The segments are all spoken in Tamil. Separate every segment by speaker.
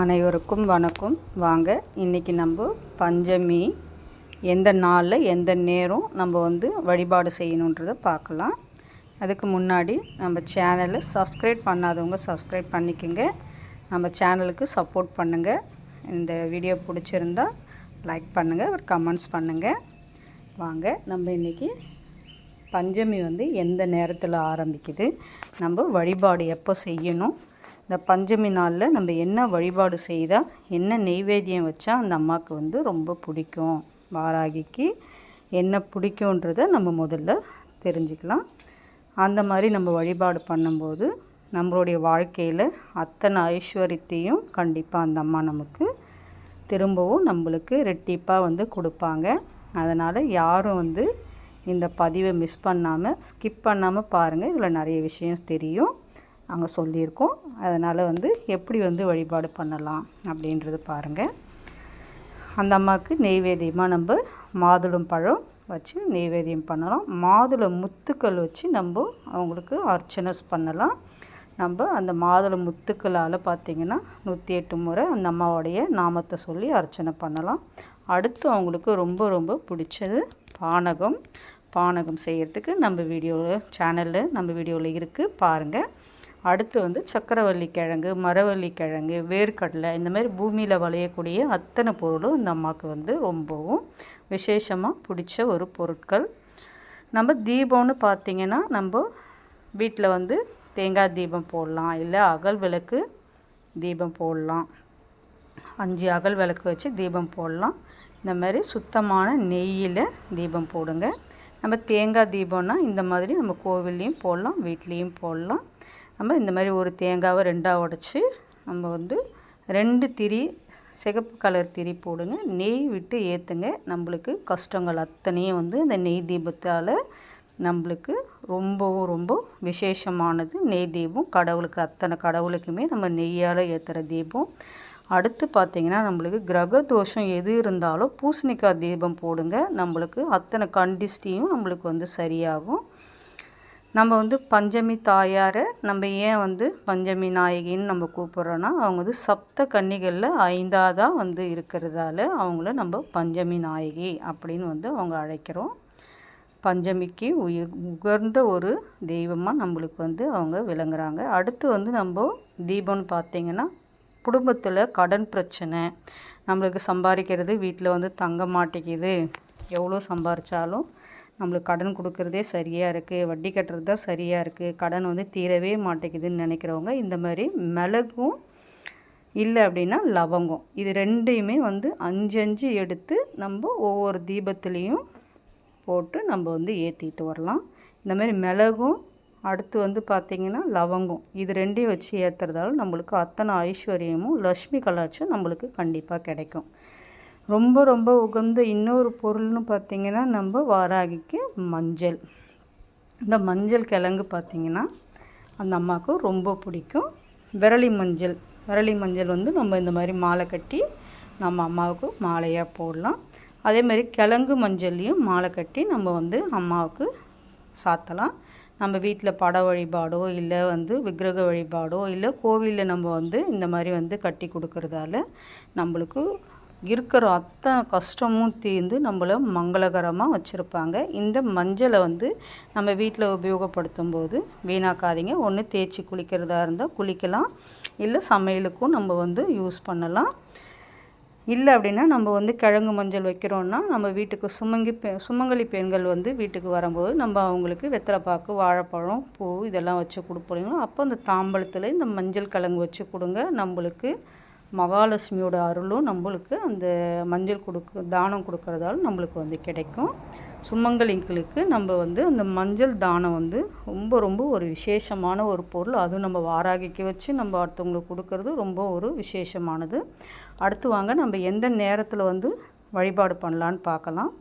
Speaker 1: அனைவருக்கும் வணக்கம். வாங்க இன்றைக்கி நம்ம பஞ்சமி எந்த நாளில் எந்த நேரம் நம்ம வந்து வழிபாடு செய்யணுன்றதை பார்க்கலாம். அதுக்கு முன்னாடி நம்ம சேனலை சப்ஸ்கிரைப் பண்ணாதவங்க சப்ஸ்கிரைப் பண்ணிக்கோங்க. நம்ம சேனலுக்கு சப்போர்ட் பண்ணுங்கள் இந்த வீடியோ பிடிச்சிருந்தா லைக் பண்ணுங்கள் ஒரு கமெண்ட்ஸ் பண்ணுங்கள் வாங்க நம்ம இன்றைக்கி பஞ்சமி வந்து எந்த நேரத்தில் ஆரம்பிக்குது? நம்ம வழிபாடு எப்போ செய்யணும்? இந்த பஞ்சமி நாளில் நம்ம என்ன வழிபாடு செய்தால் என்ன நெய்வேத்தியம் வச்சா அந்த அம்மாவுக்கு வந்து ரொம்ப பிடிக்கும். வாராகிக்கு என்ன பிடிக்குன்றத நம்ம முதல்ல தெரிஞ்சுக்கலாம். அந்த மாதிரி நம்ம வழிபாடு பண்ணும்போது நம்மளுடைய வாழ்க்கையில் அத்தனை ஐஸ்வர்யத்தையும் கண்டிப்பாக அந்த அம்மா நமக்கு திரும்பவும் நம்மளுக்கு ரெட்டிப்பாக வந்து கொடுப்பாங்க. அதனால் யாரும் வந்து இந்த பதிவை மிஸ் பண்ணாமல் ஸ்கிப் பண்ணாமல் பாருங்கள் இதில் நிறைய விஷயம் தெரியும். அங்கே சொல்லியிருக்கோம். அதனால் வந்து எப்படி வந்து வழிபாடு பண்ணலாம் அப்படின்றது பாருங்கள் அந்த அம்மாவுக்கு நெய்வேதியமாக நம்ம மாதுளம் பழம் வச்சு நெய்வேதியம் பண்ணலாம். மாதுளை முத்துக்கள் வச்சு நம்ம அவங்களுக்கு அர்ச்சனை பண்ணலாம். நம்ம அந்த மாதுளை முத்துக்களால் பார்த்திங்கன்னா நூற்றி எட்டு முறை அந்த அம்மாவுடைய நாமத்தை சொல்லி அர்ச்சனை பண்ணலாம். அடுத்து அவங்களுக்கு ரொம்ப ரொம்ப பிடிச்சது பானகம். பானகம் செய்கிறதுக்கு நம்ம வீடியோவில் சேனலில் நம்ம வீடியோவில் இருக்குது பாருங்கள் அடுத்து வந்து சக்கரவள்ளி கிழங்கு மரவள்ளி கிழங்கு வேர்க்கடலை இந்த மாதிரி பூமியில் விளையக்கூடிய அத்தனை பொருளும் இந்த அம்மாவுக்கு வந்து ரொம்பவும் விசேஷமாக பிடிச்ச ஒரு பொருட்கள். நம்ம தீபம்னு பார்த்திங்கன்னா நம்ம வீட்டில் வந்து தேங்காய் தீபம் போடலாம். இல்லை அகல் விளக்கு தீபம் போடலாம். அஞ்சு அகல் விளக்கு வச்சு தீபம் போடலாம். இந்த மாதிரி சுத்தமான நெய்யில் தீபம் போடுங்க. நம்ம தேங்காய் தீபம்னா இந்த மாதிரி நம்ம கோவில்லையும் போடலாம் வீட்லேயும் போடலாம். நம்ம இந்த மாதிரி ஒரு தேங்காவை ரெண்டாக உடச்சி நம்ம வந்து ரெண்டு திரி சிகப்பு கலர் திரி போடுங்க. நெய் விட்டு ஏற்றுங்க நம்மளுக்கு கஷ்டங்கள் அத்தனையும் வந்து இந்த நெய் தீபத்தால் நம்மளுக்கு ரொம்பவும் ரொம்ப விசேஷமானது. நெய் தீபம் கடவுளுக்கு அத்தனை கடவுளுக்குமே நம்ம நெய்யால் ஏற்றுற தீபம். அடுத்து பார்த்திங்கன்னா நம்மளுக்கு கிரக தோஷம் எது இருந்தாலும் பூசணிக்காய் தீபம் போடுங்க. நம்மளுக்கு அத்தனை கண்டிஸ்டியும் நம்மளுக்கு வந்து சரியாகும். நம்ம வந்து பஞ்சமி தாயாரை நம்ம ஏன் வந்து பஞ்சமி நாயகின்னு நம்ம கூப்பிட்றோன்னா அவங்க வந்து சப்த கன்னிகளில் ஐந்தாவதாக வந்து இருக்கிறதால அவங்கள நம்ம பஞ்சமி நாயகி அப்படின்னு வந்து அவங்க அழைக்கிறோம். பஞ்சமிக்கு உயர் உகர்ந்த ஒரு தெய்வமாக நம்மளுக்கு வந்து அவங்க விளங்குறாங்க. அடுத்து வந்து நம்ம தீபம்னு பார்த்திங்கன்னா குடும்பத்தில் கடன் பிரச்சனை நம்மளுக்கு சம்பாதிக்கிறது வீட்டில் வந்து தங்க மாட்டேங்குது எவ்வளோ சம்பாரித்தாலும் நம்மளுக்கு கடன் கொடுக்குறதே சரியாக இருக்குது வட்டி கட்டுறது தான் சரியாக இருக்குது கடன் வந்து தீரவே மாட்டேங்குதுன்னு நினைக்கிறவங்க இந்த மாதிரி மிளகும் இல்லை அப்படின்னா லவங்கம். இது ரெண்டையுமே வந்து அஞ்சு அஞ்சு எடுத்து நம்ம ஒவ்வொரு தீபத்துலேயும் போட்டு நம்ம வந்து ஏற்றிட்டு வரலாம். இந்த மாதிரி மிளகும் அடுத்து வந்து பார்த்திங்கன்னா லவங்கம். இது ரெண்டையும் வச்சு ஏற்றுறதால நம்மளுக்கு அத்தனை ஐஸ்வர்யமும் லக்ஷ்மி கலாட்சம் நம்மளுக்கு கண்டிப்பாக கிடைக்கும். ரொம்ப ரொம்ப உகந்த இன்னொரு பொருள்னு பார்த்திங்கன்னா நம்ம வாராகிக்கு மஞ்சள். இந்த மஞ்சள் கிழங்கு பார்த்திங்கன்னா அந்த அம்மாவுக்கு ரொம்ப பிடிக்கும். விரலி மஞ்சள். விரலி மஞ்சள் வந்து நம்ம இந்த மாதிரி மாலை கட்டி நம்ம அம்மாவுக்கு மாலையாக போடலாம். அதே மாதிரி கிழங்கு மஞ்சள்லேயும் மாலை கட்டி நம்ம வந்து அம்மாவுக்கு சாத்தலாம். நம்ம வீட்டில் பட வழிபாடோ இல்லை வந்து விக்கிரக வழிபாடோ இல்லை கோவிலில் நம்ம வந்து இந்த மாதிரி வந்து கட்டி கொடுக்கறதால நம்மளுக்கு இருக்கிற அத்தனை கஷ்டமும் தீர்ந்து நம்மளை மங்களகரமாக வச்சுருப்பாங்க. இந்த மஞ்சளை வந்து நம்ம வீட்டில் உபயோகப்படுத்தும் போது வீணாக்காதீங்க. ஒன்று தேய்ச்சி குளிக்கிறதா இருந்தால் குளிக்கலாம். இல்லை சமையலுக்கும் நம்ம வந்து யூஸ் பண்ணலாம். இல்லை அப்படின்னா நம்ம வந்து கிழங்கு மஞ்சள் வைக்கிறோன்னா நம்ம வீட்டுக்கு சுமங்கி பெ சுமங்கலி பெண்கள் வந்து வீட்டுக்கு வரும்போது நம்ம அவங்களுக்கு வெத்தலைப்பாக்கு வாழைப்பழம் பூ இதெல்லாம் வச்சு கொடுப்போம் அப்போ அந்த தாம்பழத்தில் இந்த மஞ்சள் கிழங்கு வச்சு கொடுங்க. நம்மளுக்கு மகாலட்சுமியோட அருளும் நம்மளுக்கு அந்த மஞ்சள் கொடுக்கு தானம் கொடுக்கறதால நம்மளுக்கு வந்து கிடைக்கும். சுமங்கலிங்களுக்கு நம்ம வந்து அந்த மஞ்சள் தானம் வந்து ரொம்ப ரொம்ப ஒரு விசேஷமான ஒரு பொருள். அதுவும் நம்ம வாராகிக்கு வச்சு நம்ம அடுத்தவங்களுக்கு கொடுக்கறது ரொம்ப ஒரு விசேஷமானது. அடுத்து வாங்க நம்ம எந்த நேரத்தில் வந்து வழிபாடு பண்ணலான்னு பார்க்கலாம்.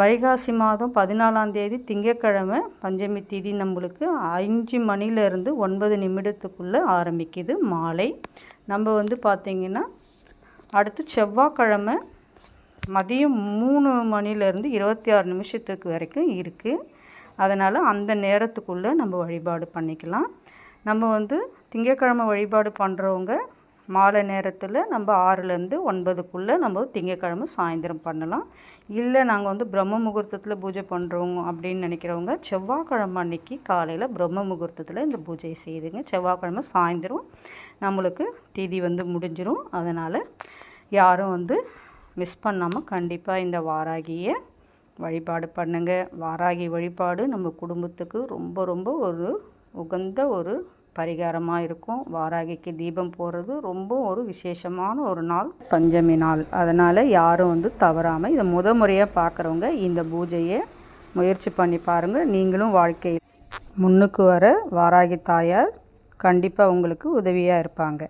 Speaker 1: வைகாசி மாதம் பதினாலாம் தேதி திங்கக்கிழமை பஞ்சமி தேதி நம்மளுக்கு அஞ்சு மணிலேருந்து ஒன்பது நிமிடத்துக்குள்ளே ஆரம்பிக்குது மாலை. நம்ம வந்து பார்த்திங்கன்னா அடுத்து செவ்வாய்க்கிழமை மதியம் மூணு மணிலேருந்து இருபத்தி ஆறு நிமிஷத்துக்கு வரைக்கும் இருக்குது அதனால் அந்த நேரத்துக்குள்ளே நம்ம வழிபாடு பண்ணிக்கலாம். நம்ம வந்து திங்கக்கிழமை வழிபாடு பண்ணுறவங்க மாலை நேரத்தில் நம்ம ஆறுலேருந்து ஒன்பதுக்குள்ளே நம்ம திங்கக்கிழமை சாயந்தரம் பண்ணலாம். இல்லை நாங்கள் வந்து பிரம்ம முகூர்த்தத்தில் பூஜை பண்ணுறோம் அப்படின்னு நினைக்கிறவங்க செவ்வாய்க்கிழமை அன்னைக்கு காலையில் பிரம்ம முகூர்த்தத்தில் இந்த பூஜையை செய்துங்க. செவ்வாய்க்கிழமை சாயந்தரம் நம்மளுக்கு திதி வந்து முடிஞ்சிடும் அதனால் யாரும் வந்து மிஸ் பண்ணாமல் கண்டிப்பாக இந்த வாராகியை வழிபாடு பண்ணுங்க. வாராகி வழிபாடு நம்ம குடும்பத்துக்கு ரொம்ப ரொம்ப ஒரு உகந்த ஒரு பரிகாரமாக இருக்கும். வாராகிக்கு தீபம் போடுறது ரொம்ப ஒரு விசேஷமான ஒரு நாள் பஞ்சமி நாள். அதனால் யாரும் வந்து தவறாமல் இதை முத முறையாக பார்க்குறவங்க இந்த பூஜையை முயற்சி பண்ணி பாருங்கள் நீங்களும் வாழ்க்கையில் முன்னுக்கு வர வாராகி தாயார் கண்டிப்பாக உங்களுக்கு உதவியாக இருப்பாங்க.